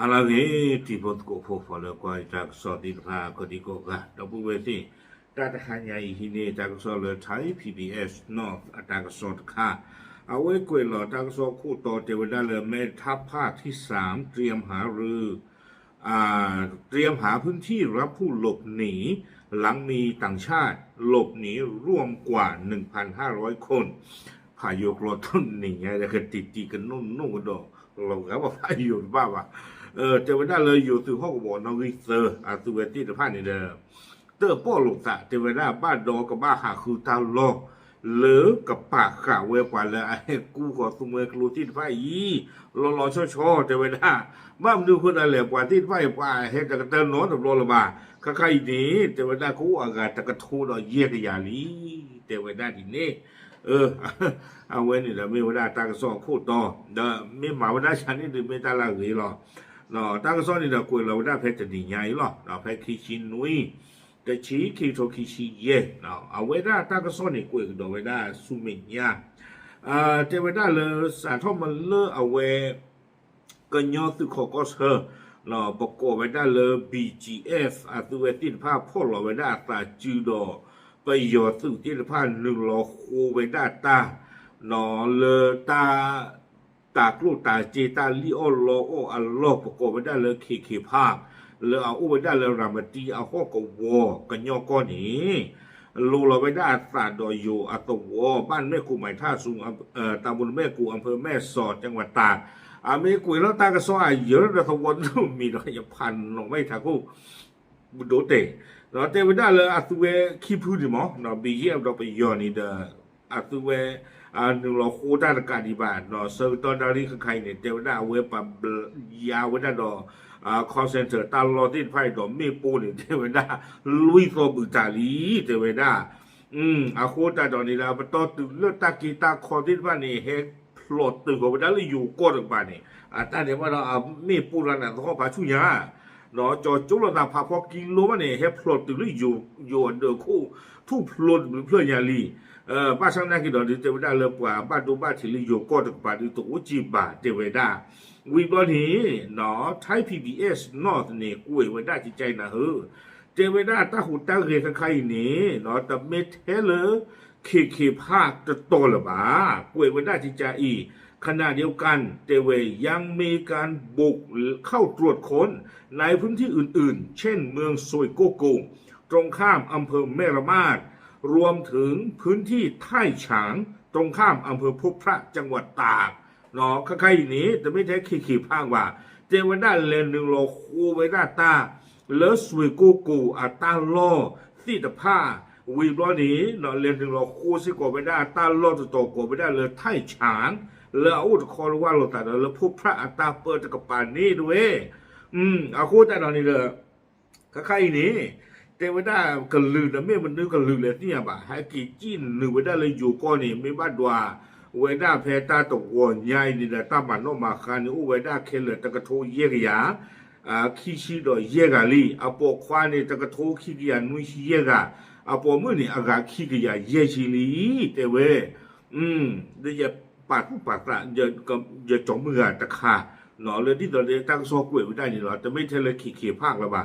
Halagi tipot ko po follow ko ay tak so din pa ko di ko ka. Dabu wesi. Tat hanya ihini tak so le Thai PBS North อะ tak so ค่ะเอาไว้กวยหลอ tak so คู่ต่อเทวดาเลยแม่ทัพภาคที่สามเตรียมหารืออ่าเตรียมหาพื้นที่รับผู้หลบหนี หลังมีต่างชาติหลบหนีร่วมกว่า 1,500 คนพายุรถต้นหนีไงแล้วก็ติดตีกันนุ่นนุ่นกันดอกเราก็ว่าพายุบ้าว่ะ เออเจวันนั้เลยอยู่สู่ห้องบอกนวิเซอร์อาสุเวติตะพานนี่เด้อเตอร์ป้อลูกสะเจวันนั้บ้านดอกับบ้านหาคือตาลอเหลือกับปากข่าวเวกว่าเลยไอ้กูขอสมือกลูที่ไฟยีรอรอช่อช่อเจอวันนั้บ้านดูคนอะไรกว่าที่ไฟกว่าเฮ็ดแต่กระเตินโน้ตตบรอละบาข้าใครดีเจอวันนั้กูอากาศตะกระทูดอกเยี่ยกยาลีเจอวันนั้ทีนี้เออเอาไว้นี่แหละไม่ว่าได้ตากระสอบพูดต่อเด้อไม่หมาว่าได้ฉันนี่ดึงไม่ตาละหรือหรอ နော်တာကစောနေတာကိုလောတာဖက်တဒီညာရီလောနော်ဖက်ခီရှင်နွေတချီခီထိုခီရှိယေနော်အဝေဒတာကစောနေကိုတော့ဝေဒဆုမညာအာတေဝဒလစာထမလအဝေကညောသူခေါ်ကော့စဟနော်ပကောဝေဒလ BGF အသူဝေတိဖာဖော်လောဝေဒတာကျူတော့ပယောသူတိဖာလူလောခိုဝေဒတာနော်လတာ ตากลูตาจีตาลิโอโลโออัลโลปโกไปได้เลยขีขีภาคเลยเอาอู้ไปได้เลยรามาตีเอาข้อกวอกันยอก้อนนี้ลูเราไปได้ศาสตร์ดอยอยู่อัตวอบ้านแม่กูหมายท่าสูงเออตำบลแม่กูอำเภอแม่สอดจังหวัดตากอาเมกุยแล้วตากระซ้อยเยอะระทวนมีรอยพันลงไม่ทักกูบุโดเตเราเตไปได้เลยอัตเวคีพูดดิมั้อเราบีเยี่ยมเราไปย้อนนี่เด้อ အသူဝဲအာနူလခိုတာကဒီဘာနော်စေတော်တာရီခိုင်နေတေဝဒဝဲပယာဝဒတော့အာ call center တာလော်တိဖိုက်တော့မေပိုးနေတေဝဒလူီသောဘူတာလီတေဝဒอืมအခိုတာတော့နေတာပတော်သူလွတ်တကီတာခေါ်ဒီဘာနေဟဲ plot တူကိုဒါလေယူကောတော့ဘာနေအတတယ်မတော့မေပိုးလာတော့ဘာချူညာနော်ကြော်ကျုပ်လတာဖာဖောကီလိုမနေဟက်ဖလော့တူလီယိုယိုဒခုထုဖလော့ဖလော့ညာလီ เออป้าสังนักกิดอนดิเตวดาเลปว่าป้าดูป้าทิลิโยก็ตปาดิตุจิบาเตวดาวีบอนี่เนาะไทย PBS นอร์ทนี่กวยเวดาจิใจนะเฮอเตวดาตาหูตาเรคไครนี่เนาะตะเมเทเลเคเคภาคตะโตละบากวยเวดาจิใจอีขณะเดียวกันเตเวยังมีการบุกเข้าตรวจค้นในพื้นที่อื่นๆ เช่นเมืองซวยโกโกตรงข้ามอำเภอแม่ระมาด รวมถึงพื้นที่ท่ายฉางตรงข้ามอำเภอพบพระจังหวัดตากเนาะใครๆนี้จะไม่ใช่ขีขีพางว่า เจวันด้าเลนหนึ่งโลคูไว้ด้าตาเลสวยโกโกอาตาโลสิตผ้าวีบลอนี้เนาะเลนหนึ่งโลคูสิโกไว้ด้าตาโลตโตโกไว้ด้าเลยท่ายฉางแล้วอุดคอรว่าเราตัดแล้วพบพระอัตตาเปิดจักรปานนี้ด้วยอืมอาคูแต่ตอนนี้เลยข้าใครนี่ แต่ว่ได้กันลือนะไม่มันนึกกันลือเลยเนี่ยบ่ะให้กี่จิ้นหรือว่ได้เลยอยู่ก้อนนี่ไม่บ้าดว่าเวด้าเพตาตกวนใหญ่นี่แหละตามันนอกมาคานี่อุเวด้าเคเลตะกะโทเยกยาอ่าขี้ชีดอเยกาลีอปอควานี่ตะกะโทขี้กยานุยเยกาอปอมือนี่อากาขี้กยาเยชิลีแต่เวอืมเดี๋ยวปัดปัดละอย่าก็อย่าจมมือตะคาเนาะเลยที่ตอนนี้ตั้งซอกกล้วยไว้ได้นี่เนาะจะไม่เทเลขี่เขียภาคล้วบ่า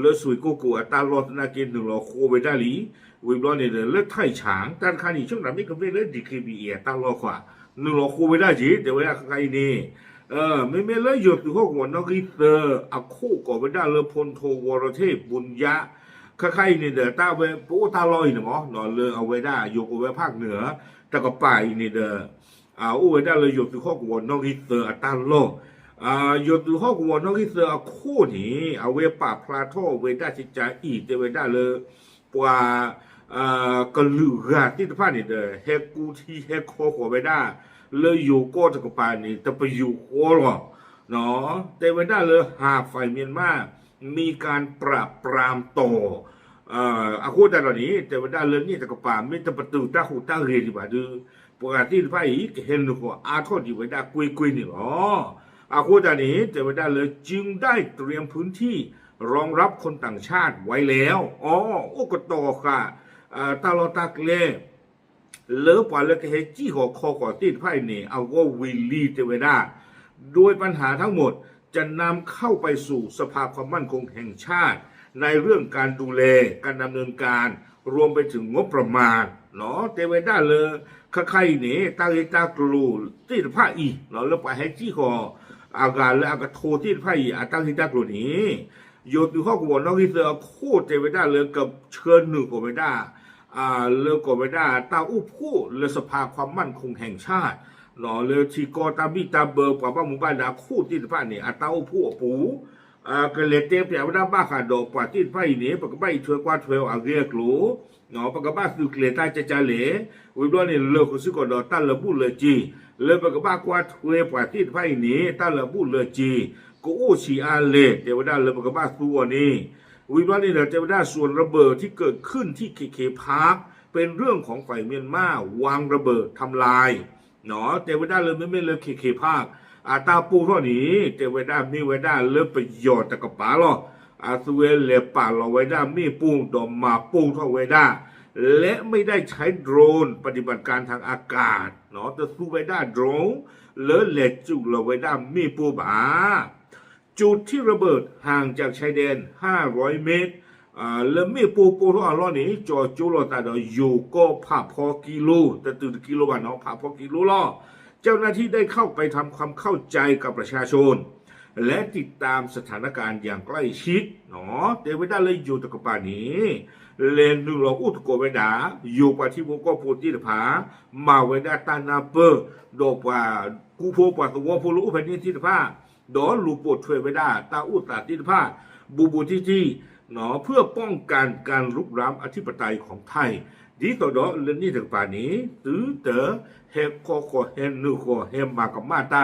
เลยสวยกูกูตาลอดนาเกนหนึ่งรอโคไว้ได้หลีวิบล้อเนี่ยเลยเลือดไถ่ฉางแต่คันนี้ช่วงนั้นไม่ก็ไม่เลยดีคีบีเอตั้งรอขวาหนึ่งรอโคไว้ได้จีแต่ว่าใครนี่เออไม่ไม่เลยหยดอยู่ห้องหัวนกิเตอร์อะคู่ก่อไว้ได้เลยพลโทวรเทพบุญยะใครๆนี่เด้อตาเวปูตาลอยเนาะเนาะเลยเอาไว้ได้ยกเอาไว้ภาคเหนือแต่ก็ไปนี่เดออ่าเอาไว้ได้เลยหยุดอยู่ห้องหัวนกิเตอร์อตราโล 요들하고อ어기서 코니 아웨파 플라토เ다진짜 이데 웨다르 와 걸루가 티파니데 헤쿠티า코고 웨다 르 요고 저거파니 더프 요고로เอ่อกลือนาะแต่เวลาเลยหาฝ่ายเมียนมามีการปราบปรามต่อเอ่ออาคูแต่เหล่านี้แต่เวลาเลยนี่ตะกปาไม่ตะประตูตะหูตะเรียดีกว่าดูปกติไฟเห็นหัวอาทอดอยู่เวด้ากุยกุยนี่หรอ อาคูดานี้เทวดาเลยจึงได้เตรียมพื้นที่รองรับคนต่างชาติไว้แล้วอ๋อโอกตอค่ะตาลอตักเล่เลอปว่าเลกเฮจี้หัวคอก่อติดไพ่เนี่ยเอาก็วิลลี่เทวดาโดยปัญหาทั้งหมดจะนำเข้าไปสู่สภาความมั่นคงแห่งชาติ ในเรื่องการดูแลการดำเนินการรวมไปถึงงบประมาณเนาะเตเวด้าเลยข้าใคเนี่ยตาเอตากลูที่ผ้าอีเนาะแล้วไปให้ที่คอ อาการและอากาโทที่ผ้าอีอาตั้งที่ตากลูนี้โยตุข้อกวนนอกที่เธอโคตรเจเวด้าเลยกับเชิญหนึ่งก็ไม่ได้อ่าเลือกก็ไม่ได้าตาอู้ผู้เลือสภาความมั่นคงแห่งชาติหนอเลือทีกอตาบิตาเบอร์กว่าบ้านหมู่บ้านดาคู่ที่ผ่าเนี่ยอาตาอู้ผู้ปู อ่ากเลเตเปียวดาบ้าขาดอกกว่าที่ผ้าอีเนี่ยปกบ้าอีถวยกว่าถวยอาเรียกลูหนอปกบ้าสุกเลตาจะจะเหลวิบล้อนี่เลือกสุกดอตาเลบุเลจีเลือปกบ้ากว่าถวยกว่าที่ผ้าอีเนี่ยตาเลบุเลจีกูอู้ชีอาเลเทวดาเลือปกบ้าตัวนี้วิวัฒน์นี่นะเจ้าด้าส่วนระเบิดที่เกิดขึ้นที่เคเคพาร์คเป็นเรื่องของฝ่ายเมียนมาวางระเบิดทำลายเนาะเทวดาเลยไม่ไม่เลยเคเคพาร์ค อาตาปูเท่านี้เทวดามีไว้ได้เลือประโยชน์ตะกะป๋าหรออาสเวเลป่าเราไว้ได้มีปูดอมมาปูเท่าไว้ด้และไม่ได้ใช้โดรนปฏิบัติการทางอากาศเนาะแต่สู้ไว้ด้โดรนเลอเลจุเราไว้ได้มีปูบาจุดที่ระเบิดห่างจากชายแดน 500 เมตรอ่าแล้วมีปูปูทุกอันล้อนี้จอจูโรตาดอยู่ก็ผ่าพอกิโลแต่ตื่นกิโลกันเนาะผ่าพอกิโลล้อ เจ้าหน้าที่ได้เข้าไปทำความเข้าใจกับประชาชน และติดตามสถานการณ์อย่างใกล้ชิดเนาะเดวิดาเลยอยู่ตะกปานี้ เลนหนึ่งเรอุตโกเวดาอยู่ปฏิบุกพูติผามาเวดาตานาเปอร์ดอกว่ากูโพปัตวพูรุแผ่นดินทิศภาดอลูปวดช่วยไม่ได้ตาอุตาติผ้าบูบูที่ที่หนอเพื่อป้องกันการลุกรามอธิปไตยของไทย ดีต่อดอเรื่องนี้ถึงป่านนี้ตื้อเตอเฮโคโคเฮนุโคเฮมากับมาตา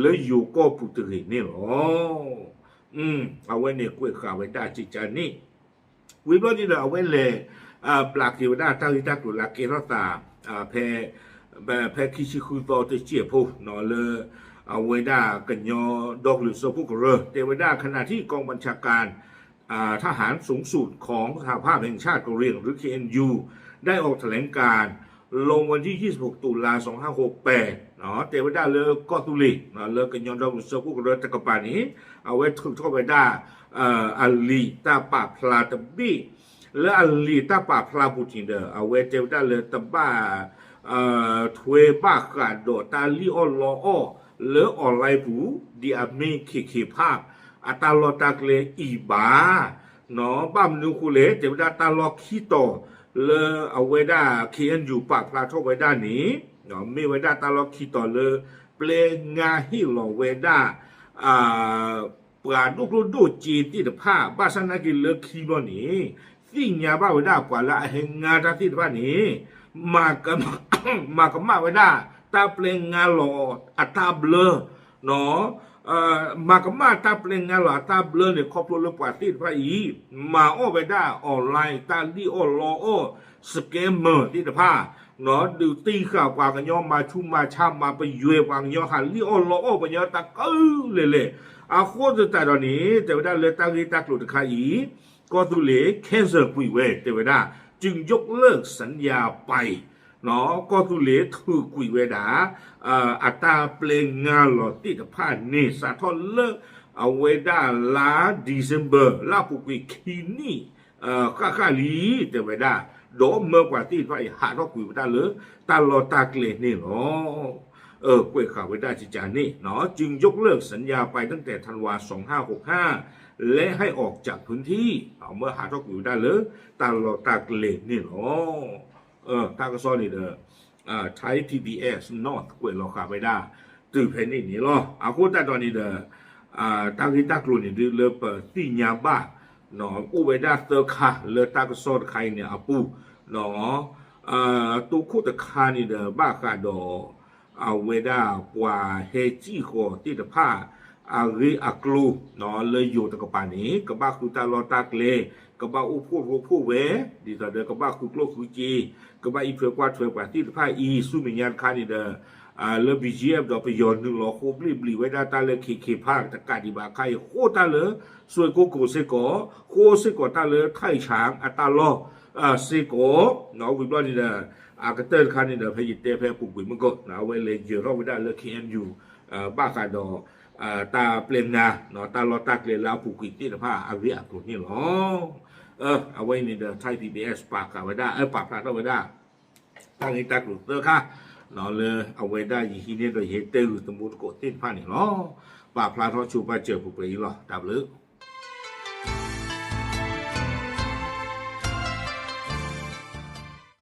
เลยอยู่ก็ปุตรินี่หรออืมเอาไว้เนี่ยกล้ยข่าวไว้ได้จิจานี่วิบวัติเราเอาไว้เลยอ่าปลากเวดาตั้งที่ตั้ตุลาเกรตาอ่าแพแบบแพคิชิคุโตเตเจียพูนอเลยเอาไว้ได้กันยอดอกหรือโซพุกเรอเทวด้าขณะที่กองบัญชาการอ่าทหารสูงสุดของสหภาพแห่งชาติเกาหลีหรือ KNU ได้ออกแถลงการ์ลงวันที่ 26 ตุลา 2568เนาะเทวดาเลอก็ตุลีเนาะเลอกันยอนดอกหรือโซพุกเรอตะกปานี้เอาไว้ถึงเข้าไปได้อ่ออัลลีตาปาพลาตบีและอัลลีตาปาพลาปูตินเดอร์เอาไว้เทวดาเลอตบ้าเอ่อถวบ้ากาโดตาลีออลออเลอออนไลน์ผูดีอาเมีเคเคภาพอาตาลอตากเลอีบาเนาะบ้ามนูคุเลเจวดาตาลอคีโต เลอเอาไว้ได้เคียนอยู่ปากพลาทไว้ด้านี้เนาะมีไว้ได้ตลอดคีโตเลอเปลงงาฮิโลไว้ได้อ่าปราดุกรุดูจีติดผ้าบาสนากิเลอคีโนนี้สิ่งยาบ้าไว้ได้กว่าละเฮงาตาติดผ้านี้มากันมากันมาไว้ได้ตาเปลงงาหลออัตาเบลอเนาะ มากมาตาเปล่งงาหลออัตาเบลอเนี่ยครอบครัวเลือกว่าที่พระอีมาอ้อไปได้ออนไลน์ตาลีออลออสเกมเมอร์ที่ตะผ้าเนาะดูตีข่าวกว่ากันย่อมาชุ่มมาช่ำมาไปยุยวางย่อหันลีออลออไปย่อตะกือเลยเลยอาโคตรแต่ตอนนี้แต่ว่าได้เลยตาลีตาหลุดขาอีก็ตุเล่แคนเซอร์ปุยเวแต่ว่าได้จึงยกเลิกสัญญาไป เนาะก็ตุเลถือกุยเวดาอัตราเปลงงานหลอติดผ้าเนสาทอนเลเอาเวดาลาดิเซมเบอร์ลาปุกุยคีนี่เอ่อข้าข้าลีแต่เวดาโดมเมื่อกว่าที่ไฟหาทอกุยเวดาเลยตลอตาเกลนี่เนาะเออกล้วยข่าวเวดาจิจานี่เนาะจึงยกเลิกสัญญาไปตั้งแต่ธันวา 2565 และให้ออกจากพื้นที่ เอาเมื่อหาทอกุยเวดาเลยตลอตาเกลนี่เนาะ เออตากระซ้อนนี่เด้ออ่าใช้ TBS North กวยเราขาไปได้ตื่นเพนนี่นี่หรออากูตาตอนนี้เด้ออ่าตากิตากรุนี่ดือเลเปติญาบ้าเนาะอูเวดาเตอร์คาเลตากระซ้อนใครเนี่ยอาปูเนาะอ่าตุคุตะคานี่เด้อบ้าคาดออาเวดากว่าเฮจิโคติตะผ้าอาริอากลูเนาะเลยอยู่ตะกปานี้กบ้าคุตาลอตากเล กบาอุพูรูผู้เวดีต่อเดอกบาคุกโลคุจีกบาอีเพื่อกว่าเพื่อกว่าที่ผ้าอีสุมิญญาณคานี่เดออ่าเลบีจีเอฟดอกไปยอนหนึ่งหลอโคบลีบลีไว้ได้ตาเลเคเคภาคตะกาดีบาไข่โคตาเลสวยโกโกเซโกโคเซโกตาเลไข่ช้างอัตาลออ่าเซโกเนาะวิบลอนี่เดออากาเตอร์คานี่เดอพยิเตเพปุกุยมันก็นาไว้เลยเยอะเราไว้ได้เลเคเอ็นยูอ่าบ้าคาดอ อ่า ตาเปลมนาเนาะตาลอตาเกลลาผูกิติตผ้าอาวิอากุนี่หรอเออเอาไว้ในเดอไทยพีบีเอสปากกาไว้ได้เออปากพลาดเอาไว้ได้ตั้งอีตากลุเตอร์ค่ะเนาะเลยเอาไว้ได้ยีฮีเนี่ยโดยเฮเตอร์ตมุตโกตินผ้านี่หรอปากพลาดทอชูปาเจอผู้ปรีหรอดับลึก